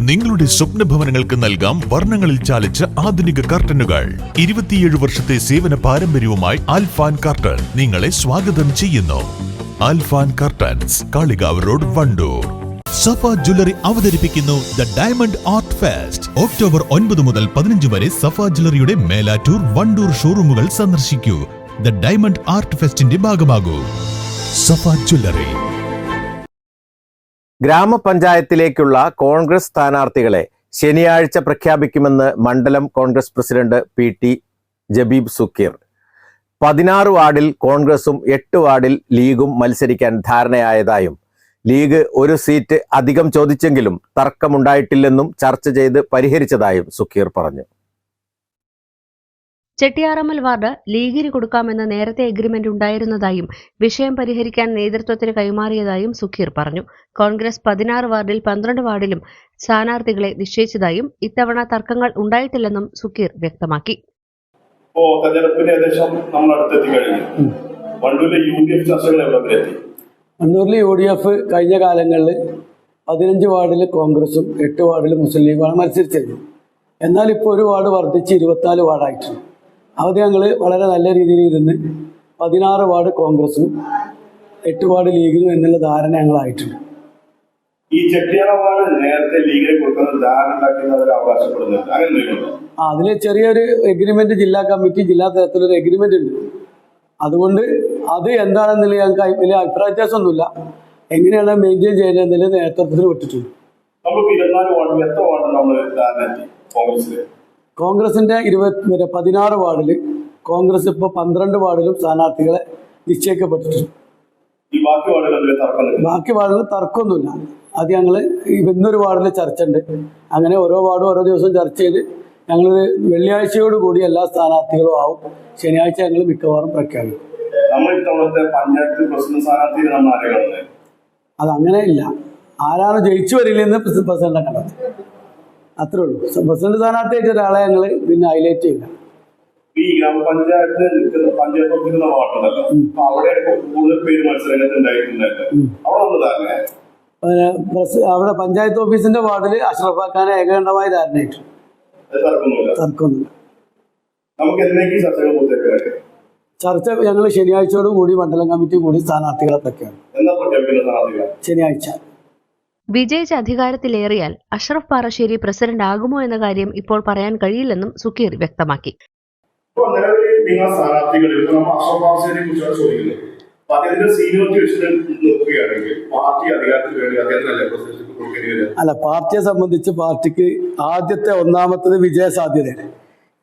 നിങ്ങളുടെ സ്വപ്ന ഭവനങ്ങൾക്ക് നൽകാം വർണങ്ങളിൽ ചാലിച്ച ആധുനിക കർട്ടനുകൾ. ഇരുപത്തിയേഴ് വർഷത്തെ സേവന പാരമ്പര്യവുമായി ആൽഫാൻ കർട്ടൻ നിങ്ങളെ സ്വാഗതം ചെയ്യുന്നു. Alfan curtains Kalikavu road Wandoor. Safa jewellery അവതരിപ്പിക്കുന്നു the diamond art fest. October ഒൻപത് മുതൽ പതിനഞ്ച് വരെ സഫ ജ്വല്ലറിയുടെ മേലാറ്റൂർ വണ്ടൂർ ഷോറൂമുകൾ സന്ദർശിക്കൂ. ദ ഡയമണ്ട് ആർട്ട് ഫെസ്റ്റിന്റെ ഭാഗമാകൂ. സഫ ജ്വല്ലറി. ഗ്രാമപഞ്ചായത്തിലേക്കുള്ള കോൺഗ്രസ് സ്ഥാനാർത്ഥികളെ ശനിയാഴ്ച പ്രഖ്യാപിക്കുമെന്ന് മണ്ഡലം Congress president P T Jabeeb Sukkeer. പതിനാറ് വാർഡിൽ കോൺഗ്രസും എട്ട് വാർഡിൽ ലീഗും മത്സരിക്കാൻ ധാരണയായതായും ലീഗ് ഒരു സീറ്റ് അധികം ചോദിച്ചെങ്കിലും തർക്കമുണ്ടായിട്ടില്ലെന്നും ചർച്ച ചെയ്ത് പരിഹരിച്ചതായും സുക്കീർ പറഞ്ഞു. ചെട്ടിയാറമ്മൽ വാർഡ് ലീഗിന് കൊടുക്കാമെന്ന് നേരത്തെ എഗ്രിമെന്റ് ഉണ്ടായിരുന്നതായും വിഷയം പരിഹരിക്കാൻ നേതൃത്വത്തിന് കൈമാറിയതായും സുഖീർ പറഞ്ഞു. കോൺഗ്രസ് പതിനാറ് വാർഡിൽ പന്ത്രണ്ട് വാർഡിലും സ്ഥാനാർത്ഥികളെ നിശ്ചയിച്ചതായും ഇത്തവണ തർക്കങ്ങൾ ഉണ്ടായിട്ടില്ലെന്നും സുഖീർ വ്യക്തമാക്കി. ഇപ്പോ തെരഞ്ഞെടുപ്പിന് ഏകദേശം നമ്മൾ അടുത്തെത്തി കഴിഞ്ഞു. വണ്ടൂരിലെ യു ഡി എഫ് ചർച്ചകൾ യു ഡി കഴിഞ്ഞ കാലങ്ങളിൽ പതിനഞ്ച് വാർഡിൽ കോൺഗ്രസും എട്ട് വാർഡിൽ മുസ്ലിം ലീഗുമാണ് മത്സരിച്ചിരുന്നത് എന്നാൽ ഇപ്പോൾ ഒരു വാർഡ് വർദ്ധിച്ച് ഇരുപത്തിനാല് വാർഡായിട്ടുണ്ട്. അത് ഞങ്ങൾ വളരെ നല്ല രീതിയിൽ ഇരുന്ന് പതിനാറ് വാർഡ് കോൺഗ്രസും എട്ട് വാർഡ് ലീഗിനും എന്നുള്ള ധാരണ ഞങ്ങളായിട്ടുണ്ട്. ഈ ചെട്ടിയാളമാണ് നേരത്തെ ലീഗിനെ കൊടുക്കുന്ന ധാരണ അവകാശപ്പെടുന്നുണ്ട്. അങ്ങനെ അതിൽ ചെറിയൊരു എഗ്രിമെന്റ് ജില്ലാ കമ്മിറ്റി ജില്ലാ തലത്തിലൊരു എഗ്രിമെന്റ് ഉണ്ട്. അതുകൊണ്ട് അത് എന്താണെന്നുള്ള ഞങ്ങൾക്ക് വലിയ അഭിപ്രായ വ്യത്യാസമൊന്നുമില്ല എങ്ങനെയാണ് മെയിന്റെയിൻ ചെയ്യുന്നതെന്നുള്ള നേതൃത്വത്തിൽ വിട്ടിട്ടുണ്ട്. നമുക്ക് ഇരുപത്തിനാല് വാർഡിൽ എത്ര വാർഡ് നമ്മൾ കോൺഗ്രസിന്റെ ഇരുപത്തി പതിനാറ് വാർഡിൽ കോൺഗ്രസ് ഇപ്പോൾ പന്ത്രണ്ട് വാർഡിലും സ്ഥാനാർത്ഥികളെ നിശ്ചയിക്കപ്പെട്ടിട്ടുണ്ട്. ബാക്കി വാർഡിൽ തർക്കമൊന്നുമില്ല. അത് ഞങ്ങൾ ഇന്നൊരു വാർഡിൽ ചർച്ച ഉണ്ട് അങ്ങനെ ഓരോ വാർഡും ഓരോ ദിവസം ചർച്ച ചെയ്ത് ഞങ്ങൾ വെള്ളിയാഴ്ചയോട് കൂടി എല്ലാ സ്ഥാനാർത്ഥികളും ആവും. ശനിയാഴ്ച ഞങ്ങൾ മിക്കവാറും പ്രഖ്യാപിക്കും. നമ്മൾ ഇത്തവണത്തെ പഞ്ചായത്ത് പ്രസിഡന്റ് സ്ഥാനാർത്ഥിയെ നമ്മൾ ആരെ അത് അങ്ങനെ ഇല്ല. ആരാണ് ജയിച്ചു വരില്ലെന്ന് പ്രസിഡന്റ് കണ്ടത് അത്രേ ഉള്ളൂ. പ്രസിഡന്റ് സ്ഥാനാർത്ഥിയായിട്ട് ഒരാളെ ഞങ്ങൾ പിന്നെ ഹൈലൈറ്റ് ചെയ്യില്ല. ഈ ഗ്രാമപഞ്ചായത്ത് നിൽക്കുന്ന പഞ്ചായത്ത് നിൽക്കുന്ന വാർഡുണ്ടല്ലോ. അപ്പൊ അവിടെ കൂടുതൽ പേര് മത്സരരംഗത്ത് ഉണ്ടായിട്ടുണ്ടല്ലോ അവിടെ പഞ്ചായത്ത് ഓഫീസിന്റെ വാർഡിൽ അഷ്റഫാക്കാനെ ഏകകണ്ഠമായ ധാരണയായിട്ട്. തർക്കമൊന്നുമില്ല. നമുക്ക് എന്നേക്ക് ചർച്ചകൾ പൂർത്തിയാക്കാൻ? ചർച്ച ഞങ്ങൾ ശനിയാഴ്ചയോട് കൂടി മണ്ഡലം കമ്മിറ്റി കൂടി സ്ഥാനാർത്ഥികളെ പ്രഖ്യാപിക്കും. ശനിയാഴ്ച. വിജയിച്ച് അധികാരത്തിലേറിയാൽ അഷ്റഫ് പാറശ്ശേരി പ്രസിഡന്റ് ആകുമോ എന്ന കാര്യം ഇപ്പോൾ പറയാൻ കഴിയില്ലെന്നും സുഖീർ വ്യക്തമാക്കി. ഇപ്പൊ നിലവിൽ നിങ്ങൾ സ്ഥാനാർത്ഥികളിൽ നമ്മൾ അഷ്റഫ് പാറശ്ശേരിയെ കുറിച്ചാണ് ചോദിക്കുന്നത്. അപ്പൊ അദ്ദേഹത്തിന്റെ സീനിയോറിറ്റി വെച്ച് നോക്കുകയാണെങ്കിൽ പാർട്ടി അധികാരത്തിൽ വേണ്ടി അദ്ദേഹത്തിനല്ലേ പ്രസിഡന്റ് അല്ല പാർട്ടിയെ സംബന്ധിച്ച് പാർട്ടിക്ക് ആദ്യത്തെ ഒന്നാമത്തത് വിജയ സാധ്യതയാണ്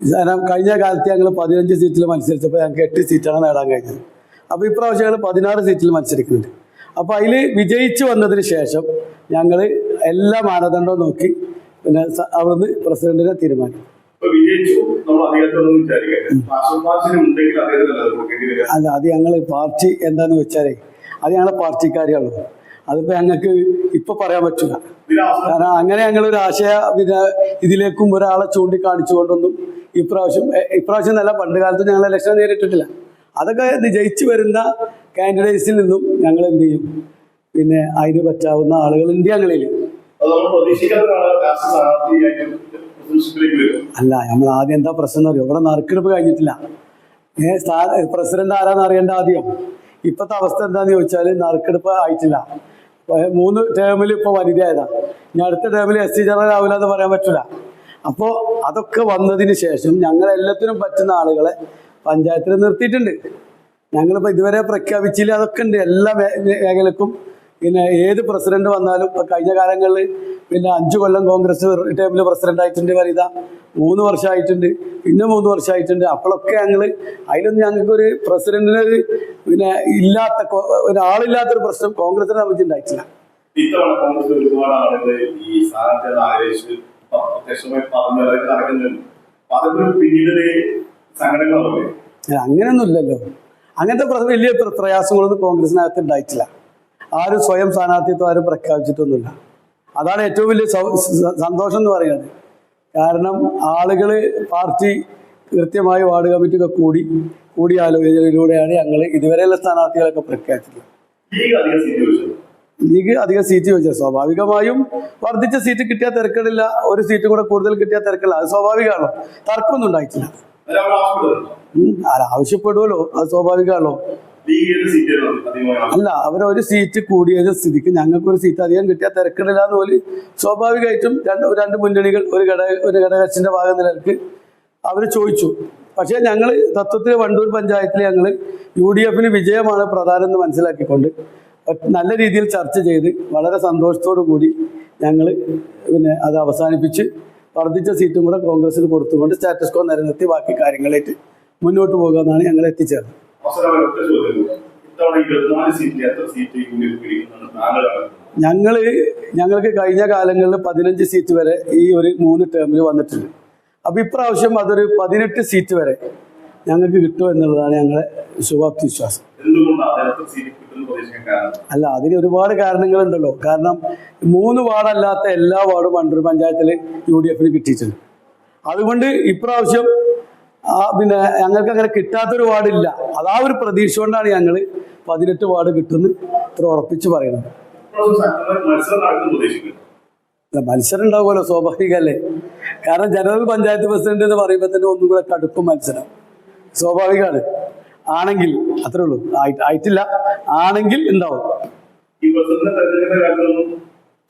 കാരണം കഴിഞ്ഞ കാലത്ത് ഞങ്ങൾ പതിനഞ്ച് സീറ്റിൽ മത്സരിച്ചപ്പോൾ ഞങ്ങൾക്ക് എട്ട് സീറ്റാണ് നേടാൻ കഴിഞ്ഞത്. അപ്പോൾ ഇപ്രാവശ്യം ഞങ്ങൾ പതിനാറ് സീറ്റിൽ മത്സരിക്കുന്നുണ്ട്. അപ്പോൾ അതിൽ വിജയിച്ചു വന്നതിന് ശേഷം ഞങ്ങൾ എല്ലാ മാനദണ്ഡവും നോക്കി പിന്നെ അവിടുന്ന് പ്രസിഡന്റിനെ തീരുമാനിക്കും അല്ല അത് ഞങ്ങൾ പാർട്ടി എന്താന്ന് വെച്ചാലേ അത് ഞങ്ങളെ പാർട്ടിക്കാരെയുള്ളൂ അതിപ്പോൾ ഞങ്ങൾക്ക് ഇപ്പോൾ പറയാൻ പറ്റില്ല കാരണം അങ്ങനെ ഞങ്ങൾ ഒരു ആശയ പിന്നെ ഇതിലേക്കും ഒരാളെ ചൂണ്ടിക്കാണിച്ചുകൊണ്ടൊന്നും ഇപ്രാവശ്യം ഇപ്രാവശ്യം നല്ല പണ്ട് കാലത്ത് ഞങ്ങൾ ഇലക്ഷൻ നേരിട്ടിട്ടില്ല. അതൊക്കെ ജയിച്ചു വരുന്ന കാൻഡിഡേറ്റ്സിൽ നിന്നും ഞങ്ങൾ എന്ത് ചെയ്യും? പിന്നെ അതിന് പറ്റാവുന്ന ആളുകൾ ഉണ്ട് ഞങ്ങളിൽ അല്ല നമ്മൾ ആദ്യം എന്താ പ്രശ്നം അറിയോ? ഇവിടെ നറുക്കെടുപ്പ് കഴിഞ്ഞിട്ടില്ല. ഏ സ്ഥാന പ്രസിഡന്റ് ആരാന്ന് അറിയേണ്ട ആദ്യം? ഇപ്പോഴത്തെ അവസ്ഥ എന്താന്ന് ചോദിച്ചാൽ നറുക്കെടുപ്പ് ആയിട്ടില്ല. മൂന്ന് ടേമിൽ ഇപ്പോൾ വനിതയായതാ ഇനി അടുത്ത ടേമിൽ എസ് സി ജനറൽ ആവില്ല എന്ന് പറയാൻ പറ്റില്ല അപ്പോൾ അതൊക്കെ വന്നതിന് ശേഷം ഞങ്ങൾ എല്ലാത്തിനും പറ്റുന്ന ആളുകളെ പഞ്ചായത്തിൽ നിർത്തിയിട്ടുണ്ട്. ഞങ്ങളിപ്പോൾ ഇതുവരെ പ്രഖ്യാപിച്ചില്ല അതൊക്കെ ഉണ്ട്. എല്ലാ മേഖലക്കും പിന്നെ ഏത് പ്രസിഡന്റ് വന്നാലും ഇപ്പൊ കഴിഞ്ഞ കാലങ്ങളിൽ പിന്നെ അഞ്ചു കൊല്ലം കോൺഗ്രസ് ടേമിൽ പ്രസിഡന്റ് ആയിട്ടുണ്ട് വനിത മൂന്ന് വർഷമായിട്ടുണ്ട്. പിന്നെ മൂന്ന് വർഷമായിട്ടുണ്ട്. അപ്പോഴൊക്കെ ഞങ്ങൾ അതിലൊന്നും ഞങ്ങൾക്ക് ഒരു പ്രസിഡന്റിന് ഒരു പിന്നെ ഇല്ലാത്ത ഒരാളില്ലാത്തൊരു പ്രശ്നം കോൺഗ്രസിനെ സംബന്ധിച്ചുണ്ടായിട്ടില്ല ഇത്തവണ കോൺഗ്രസ് ഒരുപാട് ആളുകൾ ഈ സ്ഥാനാർത്ഥികളെ ആവേശം പ്രത്യക്ഷമായി പറഞ്ഞു നടക്കുന്നുണ്ട്. അതൊക്കെ പിന്നീട് അങ്ങനെയൊന്നും ഇല്ലല്ലോ. അങ്ങനത്തെ വലിയ പ്ര- പ്രയാസങ്ങളൊന്നും കോൺഗ്രസിനകത്ത് ഉണ്ടായിട്ടില്ല. ആരും സ്വയം സ്ഥാനാർത്ഥിത്വം ആരും പ്രഖ്യാപിച്ചിട്ടൊന്നുമില്ല. അതാണ് ഏറ്റവും വലിയ സന്തോഷം എന്ന് പറയുന്നത്. കാരണം ആളുകൾ പാർട്ടി കൃത്യമായി വാർഡ് കമ്മിറ്റിയൊക്കെ കൂടി കൂടി കൂടിയാലോചനയിലൂടെയാണ് ഞങ്ങൾ ഇതുവരെയുള്ള സ്ഥാനാർത്ഥികളൊക്കെ പ്രഖ്യാപിച്ചത് ലീഗ് അധികം സീറ്റ് ചോദിച്ചത് ലീഗ് അധികം സീറ്റ് ചോദിച്ചത് സ്വാഭാവികമായും വർദ്ധിച്ച സീറ്റ് കിട്ടിയാൽ തിരക്കടില്ല ഒരു സീറ്റ് കൂടെ കൂടുതൽ കിട്ടിയാൽ തിരക്കില്ല അത് സ്വാഭാവികമാണല്ലോ തർക്കമൊന്നും ഉണ്ടായിട്ടില്ല. ആവശ്യപ്പെടുമല്ലോ അത് സ്വാഭാവികമാണല്ലോ. അല്ല അവരൊരു സീറ്റ് കൂടിയ സ്ഥിതിക്ക് ഞങ്ങൾക്ക് ഒരു സീറ്റ് അധികം കിട്ടിയാൽ തിരക്കിടില്ല എന്ന് പോലെ സ്വാഭാവികമായിട്ടും രണ്ട് രണ്ട് മുന്നണികൾ ഒരു ഘടക ഒരു ഘടകക്ഷിന്റെ ഭാഗം നിലയ്ക്ക് അവർ ചോദിച്ചു. പക്ഷേ ഞങ്ങൾ തത്വത്തിൽ വണ്ടൂർ പഞ്ചായത്തിൽ ഞങ്ങൾ യു ഡി എഫിന് വിജയമാണ് പ്രധാനം എന്ന് മനസ്സിലാക്കിക്കൊണ്ട് നല്ല രീതിയിൽ ചർച്ച ചെയ്ത് വളരെ സന്തോഷത്തോടു കൂടി ഞങ്ങൾ പിന്നെ അത് അവസാനിപ്പിച്ച് വർദ്ധിച്ച സീറ്റും കൂടെ കോൺഗ്രസിന് കൊടുത്തുകൊണ്ട് സ്റ്റാറ്റസ് കോ നിലനിർത്തി ബാക്കി കാര്യങ്ങളായിട്ട് മുന്നോട്ട് പോകുക എന്നാണ് ഞങ്ങൾ എത്തിച്ചേർന്നത്. ഞങ്ങൾ ഞങ്ങൾ ഞങ്ങൾക്ക് കഴിഞ്ഞ കാലങ്ങളിൽ പതിനഞ്ച് സീറ്റ് വരെ ഈ ഒരു മൂന്ന് ടേമിൽ വന്നിട്ടുണ്ട്. അപ്പൊ ഇപ്രാവശ്യം അതൊരു പതിനെട്ട് സീറ്റ് വരെ ഞങ്ങൾക്ക് കിട്ടും എന്നുള്ളതാണ് ഞങ്ങളുടെ ശുഭാപ്തി വിശ്വാസം അല്ല അതിന് ഒരുപാട് കാരണങ്ങളുണ്ടല്ലോ. കാരണം മൂന്ന് വാർഡല്ലാത്ത എല്ലാ വാർഡും വണ്ടൂർ പഞ്ചായത്തിൽ യു ഡി എഫിന് കിട്ടിയിട്ടുണ്ട്. അതുകൊണ്ട് ഇപ്രാവശ്യം പിന്നെ ഞങ്ങൾക്ക് അങ്ങനെ കിട്ടാത്തൊരു വാർഡില്ല. അതാ ഒരു പ്രതീക്ഷ കൊണ്ടാണ് ഞങ്ങൾ പതിനെട്ട് വാർഡ് കിട്ടുമെന്ന് ഇത്ര ഉറപ്പിച്ച് പറയുന്നത്. മത്സരം ഉണ്ടാവുമല്ലോ സ്വാഭാവികമല്ലേ? കാരണം ജനറൽ പഞ്ചായത്ത് പ്രസിഡന്റ് എന്ന് പറയുമ്പോൾ തന്നെ ഒന്നും കൂടെ കടുപ്പ് മത്സരം. സ്വാഭാവികമാണ്. ആണെങ്കിൽ അത്രേ ഉള്ളൂ. ആയിട്ടില്ല. ആണെങ്കിൽ ഉണ്ടാവും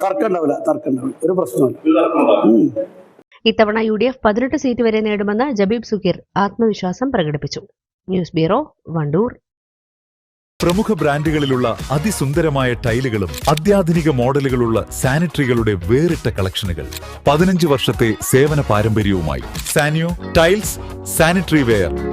തർക്കം ഉണ്ടാവില്ല തർക്കം ഉണ്ടാവില്ല ഒരു പ്രശ്നമില്ല ഇത്തവണ യു ഡി എഫ് പതിനെട്ട് സീറ്റ് വരെ നേടുമെന്ന് ജബീബ് സുഖീർ ആത്മവിശ്വാസം പ്രകടിപ്പിച്ചു. News bureau Wandoor. പ്രമുഖ ബ്രാൻഡുകളിലുള്ള അതിസുന്ദരമായ ടൈലുകളും അത്യാധുനിക മോഡലുകളുള്ള സാനിറ്ററികളുടെ വേറിട്ട കളക്ഷനുകൾ. പതിനഞ്ച് വർഷത്തെ സേവന പാരമ്പര്യവുമായി Sanyo tiles sanitary ware.